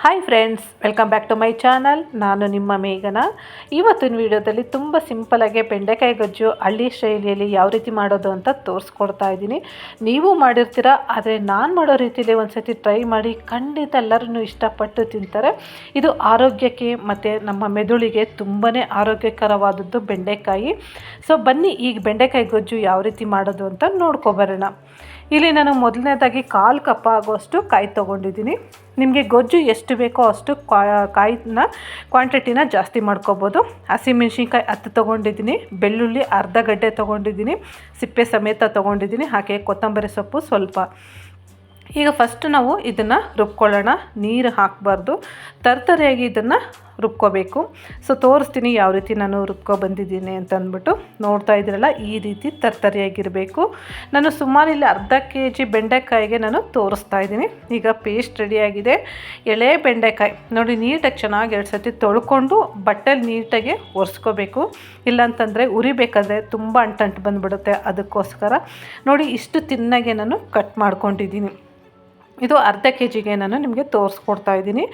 Hi friends welcome back to my channel ನಾನು ನಿಮ್ಮ ಮೇಘನ. ಇವತ್ತಿನ ವಿಡಿಯೋದಲ್ಲಿ ತುಂಬ ಸಿಂಪಲಾಗಿ ಬೆಂಡೆಕಾಯಿ ಗೊಜ್ಜು ಹಳ್ಳಿ ಶೈಲಿಯಲ್ಲಿ ಯಾವ ರೀತಿ ಮಾಡೋದು ಅಂತ ತೋರಿಸ್ಕೊಡ್ತಾ ಇದ್ದೀನಿ. ನೀವು ಮಾಡಿರ್ತೀರ, ಆದರೆ ನಾನು ಮಾಡೋ ರೀತಿಯಲ್ಲಿ ಒಂದ್ಸತಿ ಟ್ರೈ ಮಾಡಿ ಖಂಡಿತ ಎಲ್ಲರೂ ಇಷ್ಟಪಟ್ಟು ತಿಂತಾರೆ. ಇದು ಆರೋಗ್ಯಕ್ಕೆ ಮತ್ತು ನಮ್ಮ ಮೆದುಳಿಗೆ ತುಂಬಾ ಆರೋಗ್ಯಕರವಾದದ್ದು ಬೆಂಡೆಕಾಯಿ. ಸೊ ಬನ್ನಿ, ಈಗ ಬೆಂಡೆಕಾಯಿ ಗೊಜ್ಜು ಯಾವ ರೀತಿ ಮಾಡೋದು ಅಂತ ನೋಡ್ಕೊಬರೋಣ ಇಲ್ಲಿ ನಾನು ಮೊದಲನೇದಾಗಿ ಕಾಲು ಕಪ್ಪ ಆಗುವಷ್ಟು ಕಾಯಿ ತೊಗೊಂಡಿದ್ದೀನಿ. ನಿಮಗೆ ಗೊಜ್ಜು ಎಷ್ಟು ಬೇಕೋ ಅಷ್ಟು ಕಾಯಿನ ಕ್ವಾಂಟಿಟಿನ ಜಾಸ್ತಿ ಮಾಡ್ಕೋಬೋದು. ಹಸಿಮೆಣ್ಸಿನ್ಕಾಯಿ ಹತ್ತು ತೊಗೊಂಡಿದ್ದೀನಿ. ಬೆಳ್ಳುಳ್ಳಿ ಅರ್ಧ ಗಡ್ಡೆ ತೊಗೊಂಡಿದ್ದೀನಿ. ಸಿಪ್ಪೆ ಸಮೇತ ತೊಗೊಂಡಿದ್ದೀನಿ. ಹಾಗೆ ಕೊತ್ತಂಬರಿ ಸೊಪ್ಪು ಸ್ವಲ್ಪ. ಈಗ ಫಸ್ಟ್ ನಾವು ಇದನ್ನು ರುಬ್ಕೊಳ್ಳೋಣ. ನೀರು ಹಾಕಬಾರ್ದು. ತರ್ತರಿಯಾಗಿ ಇದನ್ನು ರುಬ್ಕೋಬೇಕು. ಸೊ ತೋರಿಸ್ತೀನಿ ಯಾವ ರೀತಿ ನಾನು ರುಬ್ಕೊ ಬಂದಿದ್ದೀನಿ ಅಂತ ಅಂದ್ಬಿಟ್ಟು ನೋಡ್ತಾ ಇದ್ದೀರಲ್ಲ ಈ ರೀತಿ ತರ್ತರಿಯಾಗಿರಬೇಕು. ನಾನು ಸುಮಾರು ಇಲ್ಲಿ ಅರ್ಧ ಕೆ ಜಿ ಬೆಂಡೆಕಾಯಿಗೆ ನಾನು ತೋರಿಸ್ತಾ ಇದ್ದೀನಿ. ಈಗ ಪೇಸ್ಟ್ ರೆಡಿಯಾಗಿದೆ ಎಳೆ ಬೆಂಡೆಕಾಯಿ, ನೋಡಿ ನೀಟಾಗಿ ಚೆನ್ನಾಗಿ ಎರಡು ಸರ್ತಿ ತೊಳ್ಕೊಂಡು ಬಟ್ಟೆಲಿ ನೀಟಾಗಿ ಒರೆಸ್ಕೋಬೇಕು. ಇಲ್ಲಾಂತಂದರೆ ಉರಿಬೇಕಾದ್ರೆ ತುಂಬ ಅಂಟಂಟು ಬಂದುಬಿಡುತ್ತೆ ಅದಕ್ಕೋಸ್ಕರ. ನೋಡಿ ಇಷ್ಟು ತಿನ್ನಾಗೆ ನಾನು ಕಟ್ ಮಾಡ್ಕೊಂಡಿದ್ದೀನಿ. ಇದು ಅರ್ಧ ಕೆ ಜಿಗೆ ನಾನು ನಿಮಗೆ ತೋರಿಸ್ಕೊಡ್ತಾ ಇದ್ದೀನಿ.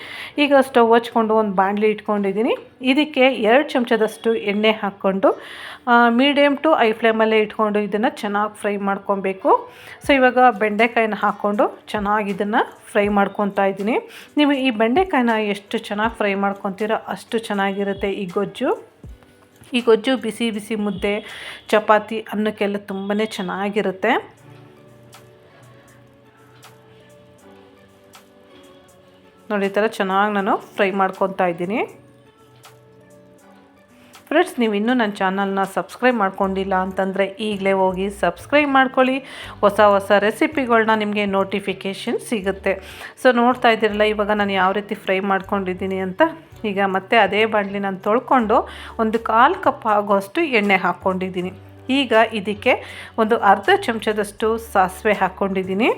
ಈಗ ಸ್ಟವ್ ಹಚ್ಕೊಂಡು ಒಂದು ಬಾಣಲಿ ಇಟ್ಕೊಂಡಿದ್ದೀನಿ. ಇದಕ್ಕೆ ಎರಡು ಚಮಚದಷ್ಟು ಎಣ್ಣೆ ಹಾಕ್ಕೊಂಡು ಮೀಡಿಯಮ್ ಟು ಐ ಫ್ಲೇಮಲ್ಲೇ ಇಟ್ಕೊಂಡು ಇದನ್ನು ಚೆನ್ನಾಗಿ ಫ್ರೈ ಮಾಡ್ಕೊಬೇಕು. ಸೊ ಇವಾಗ ಬೆಂಡೆಕಾಯಿನ ಹಾಕ್ಕೊಂಡು ಚೆನ್ನಾಗಿ ಇದನ್ನು ಫ್ರೈ ಮಾಡ್ಕೊತಾ ಇದ್ದೀನಿ. ನೀವು ಈ ಬೆಂಡೆಕಾಯಿನ ಎಷ್ಟು ಚೆನ್ನಾಗಿ ಫ್ರೈ ಮಾಡ್ಕೊತೀರೋ ಅಷ್ಟು ಚೆನ್ನಾಗಿರುತ್ತೆ ಈ ಗೊಜ್ಜು. ಈ ಗೊಜ್ಜು ಬಿಸಿ ಬಿಸಿ ಮುದ್ದೆ, ಚಪಾತಿ ಅನ್ನಕ್ಕೆಲ್ಲ ತುಂಬಾ ಚೆನ್ನಾಗಿರುತ್ತೆ. ನೋಡಿ, ಈ ಥರ ಚೆನ್ನಾಗಿ ನಾನು ಫ್ರೈ ಮಾಡ್ಕೊತಾ ಇದ್ದೀನಿ. ಫ್ರೆಂಡ್ಸ್, ನೀವು ಇನ್ನೂ ನನ್ನ ಚಾನಲ್ನ ಸಬ್ಸ್ಕ್ರೈಬ್ ಮಾಡ್ಕೊಂಡಿಲ್ಲ ಅಂತಂದರೆ ಈಗಲೇ ಹೋಗಿ ಸಬ್ಸ್ಕ್ರೈಬ್ ಮಾಡ್ಕೊಳ್ಳಿ. ಹೊಸ ಹೊಸ ರೆಸಿಪಿಗಳನ್ನ ನಿಮಗೆ ನೋಟಿಫಿಕೇಷನ್ ಸಿಗುತ್ತೆ. ಸೊ, ನೋಡ್ತಾ ಇದ್ದೀರಲ್ಲ, ಇವಾಗ ನಾನು ಯಾವ ರೀತಿ ಫ್ರೈ ಮಾಡ್ಕೊಂಡಿದ್ದೀನಿ ಅಂತ. ಈಗ ಮತ್ತೆ ಅದೇ ಬಾಣಲಿ ನಾನು ತೊಳ್ಕೊಂಡು ಒಂದು ಕಾಲು ಕಪ್ ಆಗೋಷ್ಟು ಎಣ್ಣೆ ಹಾಕ್ಕೊಂಡಿದ್ದೀನಿ. ಈಗ ಇದಕ್ಕೆ ಒಂದು ಅರ್ಧ ಚಮಚದಷ್ಟು ಸಾಸಿವೆ ಹಾಕ್ಕೊಂಡಿದ್ದೀನಿ.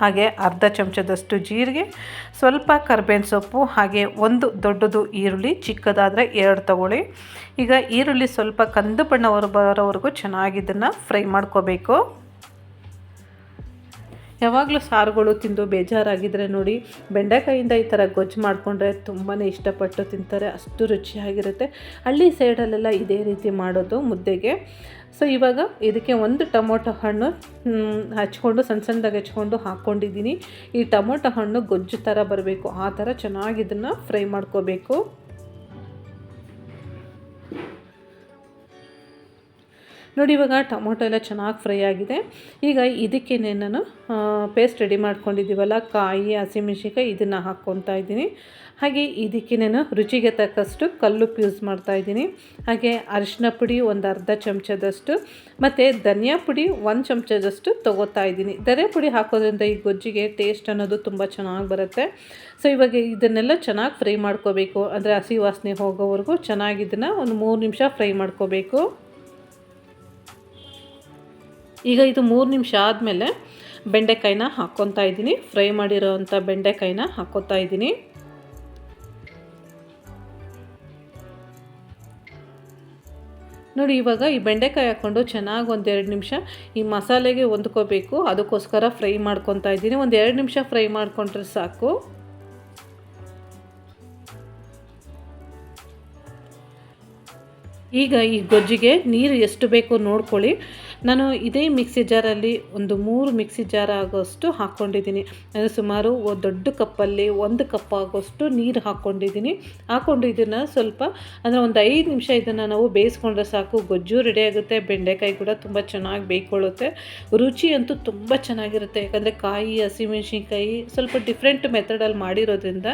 ಹಾಗೆ ಅರ್ಧ ಚಮಚದಷ್ಟು ಜೀರಿಗೆ, ಸ್ವಲ್ಪ ಕರ್ಬೇವಿನ ಸೊಪ್ಪು, ಹಾಗೆ ಒಂದು ದೊಡ್ಡದು ಈರುಳ್ಳಿ, ಚಿಕ್ಕದಾದರೆ ಎರಡು ತಗೊಳ್ಳಿ. ಈಗ ಈರುಳ್ಳಿ ಸ್ವಲ್ಪ ಕಂದು ಬಣ್ಣವರು ಬರೋವರೆಗೂ ಚೆನ್ನಾಗಿ ಇದನ್ನು ಫ್ರೈ ಮಾಡ್ಕೋಬೇಕು. ಯಾವಾಗಲೂ ಸಾರುಗಳು ತಿಂದು ಬೇಜಾರಾಗಿದ್ದರೆ ನೋಡಿ, ಬೆಂಡೆಕಾಯಿಂದ ಈ ಥರ ಗೊಜ್ಜು ಮಾಡಿಕೊಂಡ್ರೆ ತುಂಬಾ ಇಷ್ಟಪಟ್ಟು ತಿಂತಾರೆ, ಅಷ್ಟು ರುಚಿಯಾಗಿರುತ್ತೆ. ಹಳ್ಳಿ ಸೈಡಲ್ಲೆಲ್ಲ ಇದೇ ರೀತಿ ಮಾಡೋದು ಮುದ್ದೆಗೆ. ಸೊ ಇವಾಗ ಇದಕ್ಕೆ ಒಂದು ಟೊಮೊಟೊ ಹಣ್ಣು ಹಚ್ಕೊಂಡು ಸಣ್ಣ ಸಣ್ಣದಾಗಿ ಹಚ್ಕೊಂಡು ಹಾಕ್ಕೊಂಡಿದ್ದೀನಿ. ಈ ಟೊಮೊಟೊ ಹಣ್ಣು ಗೊಜ್ಜು ಥರ ಬರಬೇಕು, ಆ ಥರ ಚೆನ್ನಾಗಿ ಇದನ್ನು ಫ್ರೈ ಮಾಡ್ಕೋಬೇಕು. ನೋಡಿ, ಇವಾಗ ಟೊಮೊಟೊ ಎಲ್ಲ ಚೆನ್ನಾಗಿ ಫ್ರೈ ಆಗಿದೆ. ಈಗ ಇದಕ್ಕೆ ನಾನು ಪೇಸ್ಟ್ ರೆಡಿ ಮಾಡ್ಕೊಂಡಿದ್ದೀವಲ್ಲ, ಕಾಯಿ, ಹಸಿಮೆಣ್ಸಿನ್ಕಾಯಿ ಇದನ್ನು ಹಾಕ್ಕೊತಾ ಇದ್ದೀನಿ. ಹಾಗೆ ಇದಕ್ಕೆ ನಾನು ರುಚಿಗೆ ತಕ್ಕಷ್ಟು ಕಲ್ಲುಪ್ಪು ಯೂಸ್ ಮಾಡ್ತಾ ಇದ್ದೀನಿ. ಹಾಗೆ ಅರಿಶಿನ ಪುಡಿ ಒಂದು ಅರ್ಧ ಚಮಚದಷ್ಟು, ಮತ್ತು ಧನಿಯಾ ಪುಡಿ ಒಂದು ಚಮಚದಷ್ಟು ತೊಗೋತಾ ಇದ್ದೀನಿ. ಧನಿಯಾ ಪುಡಿ ಹಾಕೋದ್ರಿಂದ ಈ ಗೊಜ್ಜಿಗೆ ಟೇಸ್ಟ್ ಅನ್ನೋದು ತುಂಬ ಚೆನ್ನಾಗಿ ಬರುತ್ತೆ. ಸೊ ಇವಾಗ ಇದನ್ನೆಲ್ಲ ಚೆನ್ನಾಗಿ ಫ್ರೈ ಮಾಡ್ಕೋಬೇಕು. ಅಂದರೆ ಹಸಿ ವಾಸನೆ ಹೋಗೋವರೆಗೂ ಚೆನ್ನಾಗಿ ಇದನ್ನು ಒಂದು ಮೂರು ನಿಮಿಷ ಫ್ರೈ ಮಾಡ್ಕೋಬೇಕು. ಈಗ ಇದು ಮೂರು ನಿಮಿಷ ಆದಮೇಲೆ ಬೆಂಡೆಕಾಯಿನ ಹಾಕ್ಕೊತಾ ಇದ್ದೀನಿ. ಫ್ರೈ ಮಾಡಿರೋವಂಥ ಬೆಂಡೆಕಾಯಿನ ಹಾಕ್ಕೊತಾ ಇದ್ದೀನಿ. ನೋಡಿ, ಇವಾಗ ಈ ಬೆಂಡೆಕಾಯಿ ಹಾಕ್ಕೊಂಡು ಚೆನ್ನಾಗಿ ಒಂದೆರಡು ನಿಮಿಷ ಈ ಮಸಾಲೆಗೆ ಹೊಂದ್ಕೋಬೇಕು. ಅದಕ್ಕೋಸ್ಕರ ಫ್ರೈ ಮಾಡ್ಕೊತಾ ಇದ್ದೀನಿ. ಒಂದು ಎರಡು ನಿಮಿಷ ಫ್ರೈ ಮಾಡಿಕೊಂಡ್ರೆ ಸಾಕು. ಈಗ ಈ ಗೊಜ್ಜಿಗೆ ನೀರು ಎಷ್ಟು ಬೇಕೋ ನೋಡ್ಕೊಳ್ಳಿ. ನಾನು ಇದೇ ಮಿಕ್ಸಿ ಜಾರಲ್ಲಿ ಒಂದು ಮೂರು ಮಿಕ್ಸಿ ಜಾರ್ ಆಗೋಷ್ಟು ಹಾಕ್ಕೊಂಡಿದ್ದೀನಿ. ಅಂದರೆ ಸುಮಾರು ದೊಡ್ಡ ಕಪ್ಪಲ್ಲಿ ಒಂದು ಕಪ್ ಆಗೋಷ್ಟು ನೀರು ಹಾಕ್ಕೊಂಡಿದ್ದೀನಿ. ಹಾಕ್ಕೊಂಡು ಇದನ್ನು ಸ್ವಲ್ಪ ಅಂದರೆ ಒಂದು ಐದು ನಿಮಿಷ ಇದನ್ನು ನಾವು ಬೇಯಿಸ್ಕೊಂಡ್ರೆ ಸಾಕು. ಗೊಜ್ಜು ರೆಡಿ ಆಗುತ್ತೆ. ಬೆಂಡೆಕಾಯಿ ಕೂಡ ತುಂಬ ಚೆನ್ನಾಗಿ ಬೇಯ್ಕೊಳ್ಳುತ್ತೆ. ರುಚಿ ಅಂತೂ ತುಂಬ ಚೆನ್ನಾಗಿರುತ್ತೆ. ಯಾಕಂದರೆ ಕಾಯಿ, ಹಸಿಮೆಣ್ಸಿನ್ಕಾಯಿ ಸ್ವಲ್ಪ ಡಿಫ್ರೆಂಟ್ ಮೆಥಡಲ್ಲಿ ಮಾಡಿರೋದ್ರಿಂದ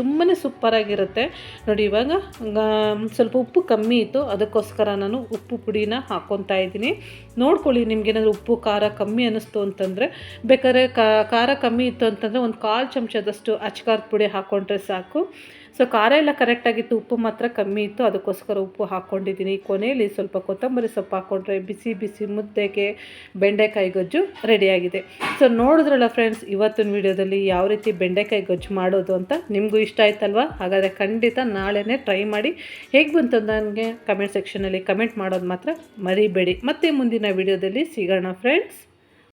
ತುಂಬಾ ಸೂಪರಾಗಿರುತ್ತೆ ನೋಡಿ, ಇವಾಗ ಸ್ವಲ್ಪ ಉಪ್ಪು ಕಮ್ಮಿ ಇತ್ತು. ಅದಕ್ಕೋಸ್ಕರ ನಾನು ಉಪ್ಪು ಪುಡಿನ ಹಾಕ್ಕೊತಾ ಇದ್ದೀನಿ. ನೋಡ್ಕೊಳ್ಳಿ ನಿಮ್ಗೇನಾದರೂ ಉಪ್ಪು, ಖಾರ ಕಮ್ಮಿ ಅನ್ನಿಸ್ತು ಅಂತಂದರೆ, ಬೇಕಾದ್ರೆ ಖಾರ ಕಮ್ಮಿ ಇತ್ತು ಅಂತಂದರೆ ಒಂದು ಕಾಲು ಚಮಚದಷ್ಟು ಅಚ್ಕಾರದ ಪುಡಿ ಹಾಕ್ಕೊಂಡ್ರೆ ಸಾಕು. ಸೊ ಖಾರ ಎಲ್ಲ ಕರೆಕ್ಟಾಗಿತ್ತು ಉಪ್ಪು ಮಾತ್ರ ಕಮ್ಮಿ ಇತ್ತು. ಅದಕ್ಕೋಸ್ಕರ ಉಪ್ಪು ಹಾಕ್ಕೊಂಡಿದ್ದೀನಿ. ಕೊನೆಯಲ್ಲಿ ಸ್ವಲ್ಪ ಕೊತ್ತಂಬರಿ ಸೊಪ್ಪು ಹಾಕ್ಕೊಂಡ್ರೆ ಬಿಸಿ ಬಿಸಿ ಮುದ್ದೆಗೆ ಬೆಂಡೆಕಾಯಿ ಗೊಜ್ಜು ರೆಡಿಯಾಗಿದೆ ಸೊ ನೋಡಿದ್ರಲ್ಲ ಫ್ರೆಂಡ್ಸ್ ಇವತ್ತಿನ ವಿಡಿಯೋದಲ್ಲಿ ಯಾವ ರೀತಿ ಬೆಂಡೆಕಾಯಿ ಗೊಜ್ಜು ಮಾಡೋದು ಅಂತ ನಿಮಗೂ ಇಷ್ಟ ಆಯ್ತಲ್ವಾ? ಹಾಗಾದರೆ ಖಂಡಿತ ನಾಳೆನೇ ಟ್ರೈ ಮಾಡಿ. ಹೇಗೆ ಬಂತು ನನಗೆ ಕಮೆಂಟ್ ಸೆಕ್ಷನಲ್ಲಿ ಕಮೆಂಟ್ ಮಾಡೋದು ಮಾತ್ರ ಮರಿಬೇಡಿ. ಮತ್ತೆ ಮುಂದಿನ ವಿಡಿಯೋದಲ್ಲಿ ಸಿಗೋಣ ಫ್ರೆಂಡ್ಸ್